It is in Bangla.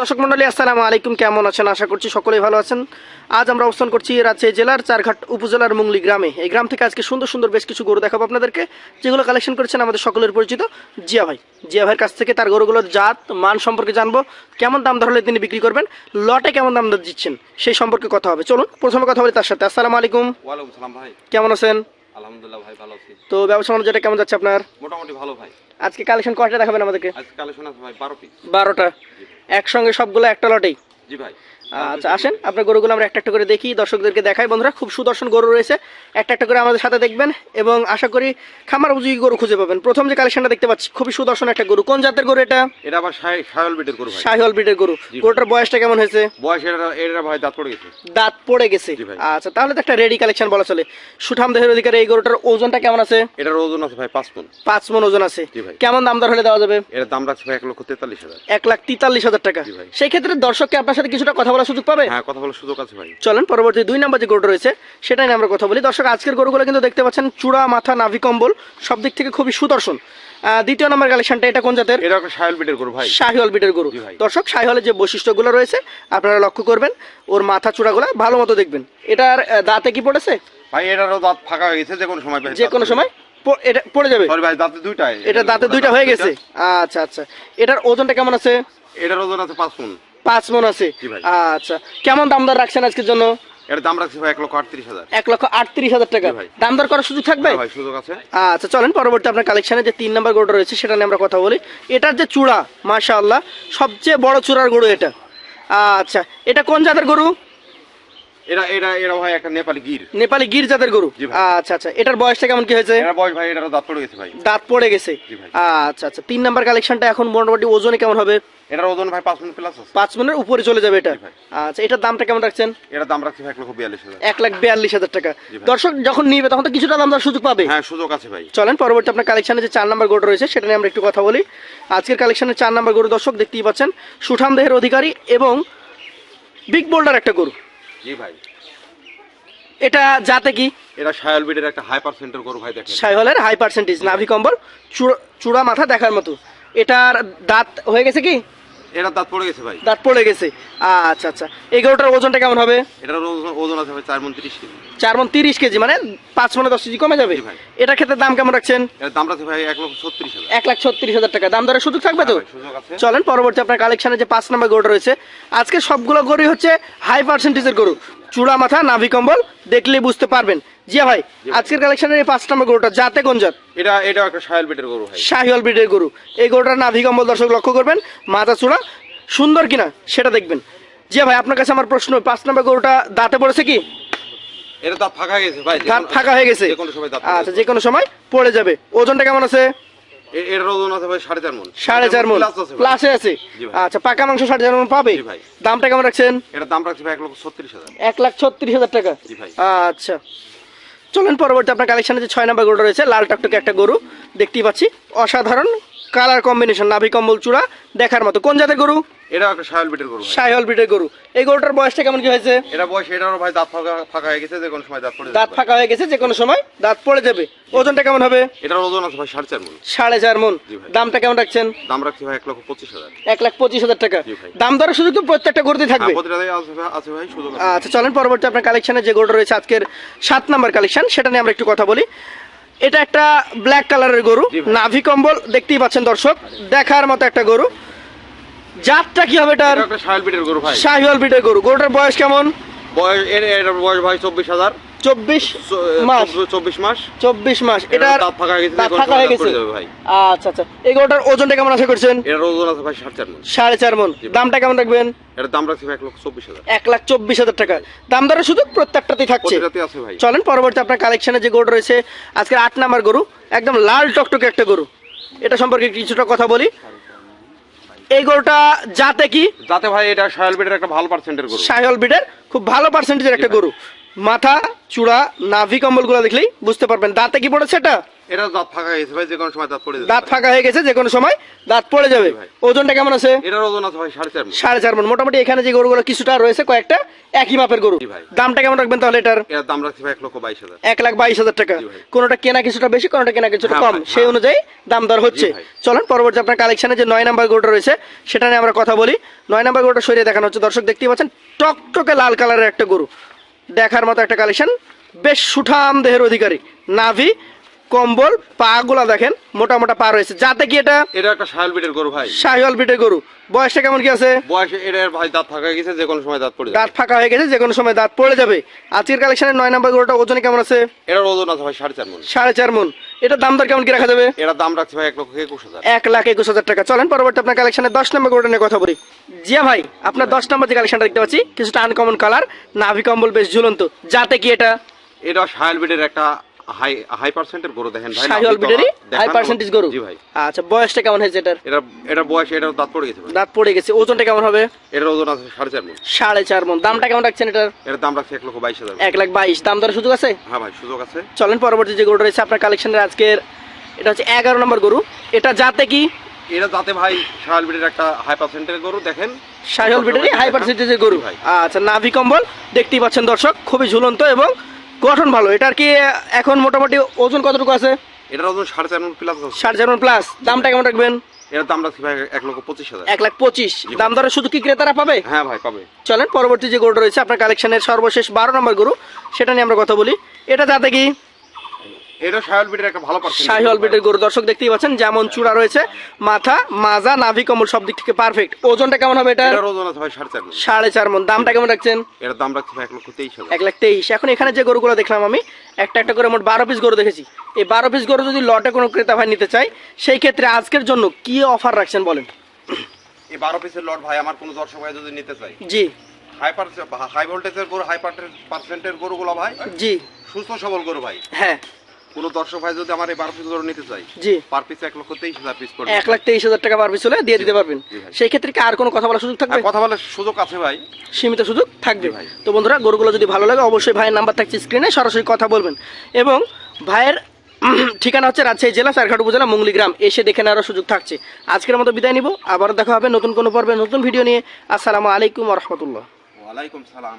দর্শক মন্ডলী আসসালামু আলাইকুম। কেমন আছেন? আশা করছি সকলেই ভালো আছেন। আজ আমরা অবস্থান করছি রাজশাহী জেলার চারঘাট উপজেলার মুংলি গ্রামে। এই গ্রাম থেকে আজকে সুন্দর সুন্দর বেশ কিছু গরু দেখাবো আপনাদেরকে যেগুলো কালেকশন করেছেন আমাদের সকলের পরিচিত জিয়া ভাই। জিয়া ভাইয়ের কাছ থেকে তার গরুগুলোর জাত মান সম্পর্কে জানব কেমন দাম দর হলে তিনি বিক্রি করবেন লটে কেমন দাম দিচ্ছেন সেই সম্পর্কে কথা হবে। চলুন প্রথমে কথা বলি তার সাথে। আসসালামু আলাইকুম। ভাই। কেমন আছেন? আলহামদুলিল্লাহ ভাই ভালো আছি। তো ব্যবসা বাণিজ্যটা কেমন যাচ্ছে আপনার? মোটামুটি ভালো ভাই। আজকে কালেকশন কয়টা দেখাবেন আমাদেরকে? আজকে কালেকশন আছে ভাই বারো পিস বারোটা। একসঙ্গে সবগুলো একটা লটেই? জি ভাই। আচ্ছা আসেন আপনার গরুগুলো আমরা একটা একটা করে দেখি দর্শকদেরকে দেখাই। বন্ধুরা খুব সুদর্শন গরু রয়েছে একটা একটা করে আমাদের সাথে দেখবেন এবং আশা করি খামার উপযোগী গরু খুঁজে পাবেন। প্রথম যে কালেকশনটা দেখতে পাচ্ছি খুবই সুদর্শন একটা গরু। কোন জাতের গরু এটা? এটা আবার সাই- সায়ল বিটের গরু গরুটার বয়সটা কেমন হয়েছে? বয়স এটা এটা ভাই দাঁত পড়ে গেছে। দাঁত পড়ে গেছে। আচ্ছা তাহলে তো একটা রেডি কালেকশন বলা চলে। সুঠাম দেহের অধিকারে এই গরুটার ওজনটা কেমন আছে? এটার ওজন আছে ভাই পাঁচ পন পাঁচ মন ওজন আছে। কেমন দাম দর হলে দেওয়া যাবে? এটার দাম রাখছে এক লক্ষ তেতাল্লিশ হাজার। এক লাখ তেতাল্লিশ হাজার টাকা। সেই ক্ষেত্রে দর্শককে আপনার সাথে কিছুটা কথা বলার সুযোগ পাবে? হ্যাঁ কথা বলার সুযোগ আছে ভাই। চলেন পরবর্তী দুই নম্বর যে গরুটা রয়েছে সেটাই আমরা কথা বলি। দর্শক আজকের গরুগুলো কিন্তু দেখতে পাচ্ছেন চূড়া মাথা নাভি কম্বল সব দিক থেকে খুবই সুদর্শন। দ্বিতীয় নম্বর কালেকশনটা এটা কোন জাতের? এটা সায়ল বিটের করু ভাই। শাহিওয়াল বিটের গরু। দর্শক শাহিওয়ালের যে বৈশিষ্ট্যগুলো রয়েছে আপনারা লক্ষ্য করবেন ওর মাথা চূড়াগুলো ভালো মতো দেখবেন। এটার দাঁতে কি পড়েছে? ভাই এটারও দাঁত ফাঁকা হয়ে গেছে যে কোনো সময় যে কোনো সময় এটা পড়ে যাবে? সরি ভাই দাঁতে দুইটাই। এটা দাঁতে দুইটা হয়ে গেছে? আচ্ছা আচ্ছা। এটার ওজনটা কেমন আছে? এটার ওজন আছে পাঁচ পন পাঁচ মন আছে। আচ্ছা কেমন দাম দর রাখছেন আজকের জন্য? এটার দাম রাখছে ভাই এক লক্ষ আটত্রিশ হাজার। এক লক্ষ আটত্রিশ হাজার টাকা। ভাই। দাম দর করার সুযোগ থাকবে? হ্যাঁ ভাই সুযোগ আছে। আচ্ছা চলেন পরবর্তী আপনার কালেকশনে যে তিন নম্বর গরুটা রয়েছে সেটা নিয়ে আমরা কথা বলি। এটার যে চূড়া মাশাআল্লাহ সবচেয়ে বড় চূড়ার গরু এটা। আচ্ছা এটা কোন জাতের গরু? এটা এটা এটা ভাই একটা নেপালি গির। নেপালি গির জাতের গরু? আচ্ছা আচ্ছা। এটার বয়সটা কেমন কি হয়েছে? এটার বয়স ভাই এটারও দাঁত পড়ে গেছে ভাই। দাঁত পড়ে গেছে? আচ্ছা আচ্ছা। তিন নাম্বার কালেকশনটা এখন মোটামুটি ওজনে কেমন হবে? এটার ওজন ভাই পাঁচ পন প্লাস আছে। মনের উপরে চলে যাবে এটা? আচ্ছা এটার দামটা কেমন রাখছেন? এটার দাম রাখছে ভাই এক লক্ষ বিয়াল্লিশ হাজার। এক লাখ বিয়াল্লিশ হাজার টাকা। দর্শক যখন নিবে তখন তো কিছুটা দাম সুযোগ পাবে। হ্যাঁ সুযোগ আছে ভাই। চলেন পরবর্তী আপনার কালেকশনে যে চার নাম্বার গরু রয়েছে সেটা নিয়ে আমরা একটু কথা বলি। আজকের কালেকশনের চার নাম্বার গরু দর্শক দেখতেই পাচ্ছেন। সুঠাম দেহের অধিকারী এবং বিগ বোল্ডার একটা গরু। জি ভাই। এটা যাতে কি? এটা শায়ল বিডের একটা হাই পার্সেন্টের গরু ভাই দেখেন। শায়লের হাই পার্সেন্টেজ নাভি কম্বল চূড়া মাথা দেখার মতো। এটার দাঁত হয়ে গেছে কি? এটার দাঁত পড়ে গেছে ভাই। দাঁত পড়ে গেছে। আচ্ছা আচ্ছা। এই গরুটার ওজনটা কেমন হবে? এটার ওজন আছে ভাই চার মন তিরিশ কেজি। চার মন তিরিশ কেজি মানে পাঁচ মনে দশ কেজি কমে যাবে? ভাই। এটার ক্ষেত্রে দাম কেমন রাখছেন? দাম রাখছে ভাই এক লক্ষ ছত্রিশ হাজার। এক লাখ ছত্রিশ হাজার টাকা। দাম দরের সুযোগ থাকবে তো? হ্যাঁ চলেন পরবর্তী আপনার কালেকশানে যে পাঁচ নম্বর গরুটা রয়েছে আজকে সবগুলো গরুই হচ্ছে হাই পার্সেন্টেজের গরু। চূড়া মাথা নাভি কম্বল দেখলেই বুঝতে পারবেন। জিয়া ভাই আজকের কালেকশনের এই পাঁচ নম্বর গরুটা জাতে কোন জাত? এটা এটা একটা সায়াল বিডের গরু ভাই। ব্রিডের গরু। এই গরুটার নাভি কম্বল দর্শক লক্ষ্য করবেন মাথা চূড়া সুন্দর কিনা সেটা দেখবেন। জিয়া ভাই আপনার কাছে আমার প্রশ্ন পাঁচ নম্বর গরুটা দাঁতে পড়েছে কি? এটা দাঁত ফাঁকা গেছে ভাই দাঁত ফাঁকা হয়ে গেছে? আচ্ছা যে কোনো সময় পড়ে যাবে। ওজনটা কেমন আছে? এর ওজন আছে ভাই সাড়ে চার মন সাড়ে চার মন প্লাস আছে আচ্ছা পাকা মাংস সাড়ে চার মন পাবে। দামটা কেমন রাখছেন? এটা দাম রাখছি ভাই এক লক্ষ ছত্রিশ হাজার। এক লাখ ছত্রিশ হাজার টাকা। ভাই। আচ্ছা। চলেন পরবর্তী আপনার কালেকশানে যে ছয় নম্বর গরুটা রয়েছে লাল টকটকে একটা গরু দেখতেই পাচ্ছি। অসাধারণ কালার কম্বিনেশন নাভি কম্বল চূড়া দেখার মতো। কোন জাতের গরু? এটা একটা সায়াল বিডের গরু ব্রিডের গরু। এই গরুটার বয়সটা কেমন কি হয়েছে? এটা বয়স এটারও ভাই দাঁত ফাঁকা ফাঁকা হয়ে গেছে যে কোনো সময় দাঁত পড়ে দাঁত ফাঁকা হয়ে গেছে যে কোনো সময় দাঁত পড়ে যাবে। ওজনটা কেমন হবে? এটার ওজন আছে ভাই সাড়ে চার মন। সাড়ে চার মন। দামটা কেমন রাখছেন? দাম রাখছে ভাই এক লক্ষ পঁচিশ হাজার। এক লাখ পঁচিশ হাজার টাকা। দাম দরের সুযোগ তো প্রত্যেকটা গরুতে থাকবে? হ্যাঁ, আছে ভাই- সুযোগ আচ্ছা চলেন পরবর্তী আপনার কালেকশনে যে গরুটা রয়েছে আজকের সাত নাম্বার কালেকশন সেটা নিয়ে আমরা একটু কথা বলি। এটা একটা ব্ল্যাক কালারের গরু নাভি কম্বল দেখতেই পাচ্ছেন দর্শক দেখার মতো একটা গরু। জাতটা কি হবে এটার? সাহিওয়াল গরু ভাই। শাহিওয়াল ব্রিডের গরু। গরুটার বয়স কেমন? বয়স এর এটার বয়স ভাই চব্বিশ হাজার। চব্বিশ মাস। চব্বিশ মাস? চব্বিশ মাস। ফাঁকা হয়ে গেছে, ফাঁকা হয়ে গেছে। ভাই। আচ্ছা আচ্ছা। এই গরুটার ওজনটা কেমন আশা করছেন? এটার ওজন আছে ভাই সাড়ে চার মন। সাড়ে চার মন। দামটা কেমন রাখবেন? এটার দাম রাখছে এক লক্ষ চব্বিশ হাজার। এক লাখ চব্বিশ হাজার টাকা। দাম দরের সুযোগ প্রত্যেকটাতেই থাকছে। ভাই। চলেন পরবর্তী আপনার কালেকশনে যে গরু রয়েছে আজকে আট নাম্বার গরু একদম লাল টকটকে একটা গরু। এটা সম্পর্কে কিছুটা কথা বলি। এই গরুটা জাতে কি? যাতে ভাই এটা একটা ভালো পার্সেন্টের গরু। বিডের খুব ভালো পার্সেন্টেজের একটা গরু। মাথা চূড়া নাভি কম্বলগুলো দেখলেই বুঝতে পারবেন। দাঁতে কি পড়েছে এটা? এটা দাঁত ফাঁকা গেছে ভাই যে কোনো সময় দাঁত পড়ে যাবে দাঁত ফাঁকা হয়ে গেছে যে কোনো সময় দাঁত পড়ে যাবে। ওজনটা কেমন আছে? এটার ওজন আছে ভাই সাড়ে চার মণ। সাড়ে চার মন। মোটামুটি এখানে যে গরুগুলো কিছুটা রয়েছে কয়েকটা একই মাপের গরু। দামটা কেমন রাখবেন তাহলে এটার? এটার দাম রাখছি ভাই এক লক্ষ বাইশ হাজার। এক লাখ বাইশ হাজার টাকা। কোনোটা কেনা কিছুটা বেশি কোনোটা কেনা কিছুটা হ্যাঁ কম সেই হ্যাঁ। অনুযায়ী দাম দর হচ্ছে। চলেন পরবর্তী আপনার কালেকশনে যে নয় নাম্বার গরুটা রয়েছে সেটা নিয়ে আমরা কথা বলি। নয় নাম্বার গরুটা সরিয়ে দেখানো হচ্ছে। দর্শক দেখতেই পাচ্ছেন টকটকে লাল কালারের একটা গরু। দেখার মতো একটা কালেকশন বেশ সুঠাম দেহের অধিকারী। নাভি কম্বল পা গুলা দেখেন মোটা মোটা পা রয়েছে। যাতে কি এটা? এটা একটা শায়াল বিটের গরু ভাই। শাহিওয়াল বিটের গরু। বয়সটা কেমন কি আছে? বয়স এটার ভাই দাঁত ফাঁকা হয়ে গেছে যে কোনো সময় দাঁত পড়ে যাবে। দাঁত ফাঁকা হয়ে গেছে যে কোনো সময় দাঁত পড়ে যাবে। আজকের কালেকশনের নয় নাম্বার গরুটা ওজনে কেমন আছে? এটার ওজন আছে ভাই সাড়ে চার মণ। সাড়ে চার মন। এটার দাম দর কেমন কি রাখা যাবে? এটার দাম রাখছি ভাই এক লক্ষ একুশ হাজার। এক লাখ একুশ হাজার টাকা। চলেন পরবর্তী আপনার কালেকশনের দশ নম্বর গরুটা নিয়ে কথা বলি। জিয়া ভাই আপনার দশ নম্বর যে কালেকশনটা দেখতে পাচ্ছি কিছুটা আনকমন কালার নাভি কম্বল বেশ ঝুলন্ত। যাতে কি এটা? এটা শায়াল বিটের একটা হাই হাই পার্সেন্টের গরু দেখেন ভাই শাহিওয়াল বিটেরই? হাই পার্সেন্টেজ গরু? জি ভাই। আচ্ছা বয়সটা কেমন হয়েছে এটার? এটা এটা বয়স এটার দাঁত পড়ে গেছে দাঁত পড়ে গেছে। ওজনটা কেমন হবে? এটার ওজন আছে সাড়ে চার মণ। সাড়ে চার মন। দামটা কেমন রাখছেন এটার? দাম রাখছি লক্ষ বাইশ হাজার। এক লাখ বাইশ। দাম দরের সুযোগ আছে? হ্যাঁ ভাই সুযোগ আছে। চলেন পরবর্তী যে গরুটা রয়েছে আপনার কালেকশনের আজকের এটা হচ্ছে এগারো নম্বর গরু। এটা যাতে কি? এটা যাতে ভাই বিটের একটা হাই পার্সেন্টের গরু দেখেন। সাহিওয়াল বিটারি হাই পার্সেন্টেজের গরু। ভাই। আচ্ছা নাভি কম্বল দেখতেই পাচ্ছেন দর্শক খুবই ঝুলন্ত এবং গঠন ভালো এটার কি এখন মোটামুটি ওজন কতটুকু আছে? এটার ওজন সাড়ে চার প্লাস। ষাট হাজার প্লাস দামটা কেমন রাখবেন? এটার দাম রাখছি ভাই এক লক্ষ পঁচিশ হাজার। এক লাখ পঁচিশ। দাম দরে শুধু কি ক্রেতারা পাবে? হ্যাঁ ভাই পাবে। চলেন পরবর্তী যে গরুটা রয়েছে আপনার কালেকশনের সর্বশেষ বারো নম্বর গরু সেটা নিয়ে আমরা কথা বলি। এটা যাতে কি? এটা বিটের একটা ভালো পার্সেন্ট শাহিওয়াল বিটের গরু দর্শক দেখতেই পাচ্ছেন যেমন চূড়া রয়েছে মাথা মাজা নাভি সব দিক থেকে পারফেক্ট ওজনটা কেমন হবে এটা এটার ওজন আছে ভাই সাড়ে চার মণ। সাড়ে চার মন। দামটা কেমন রাখছেন? এটার দাম রাখছি লক্ষ লাখ তেইশ। এখন এখানে যে গরুগুলো দেখলাম আমি একটা একটা করে মোট বারো পিস গরু দেখেছি। এই বারো পিস গরু যদি লটে কোনো ক্রেতা ভাই নিতে চাই সেই ক্ষেত্রে আজকের জন্য কি অফার রাখছেন বলেন? এই বারো পিসের লট ভাই আমার কোনো দর্শক ভাই যদি নিতে জি। হাই হাই ভোল্টেজের গরু হাই পার্সেন্টের গরুগুলো ভাই জি। সুস্থ সবল গরু ভাই। হ্যাঁ। কোনো দর্শক ভাই যদি আমার এই বারো পিস নিতে চাই জি। পার পিস এক লক্ষ তেইশ হাজার পিস করে এক লাখ তেইশ হাজার টাকা পার পিস হলে দিয়ে দিতে পারবেন। সেই ক্ষেত্রে কি আর কোনো কথা বলার সুযোগ থাকবে? কথা বলে সুযোগ আছে ভাই। সীমিত সুযোগ থাকবে। ভাই। তো বন্ধুরা গরুগুলো যদি ভালো লাগে অবশ্যই ভাইয়ের নাম্বার থাকছে স্ক্রিনে সরাসরি কথা বলবেন। এবং ভাইয়ের ঠিকানা হচ্ছে রাজশাহী জেলা সারঘাট উপজেলা মুঙ্গলি গ্রাম। এসে দেখে নেওয়ারও সুযোগ থাকছে। আজকের মতো বিদায় নিব। আবারও দেখা হবে নতুন কোনো পর্বে নতুন ভিডিও নিয়ে। আসসালামু আলাইকুম রহমতুল্লাহ। ওয়ালাইকুম সালাম।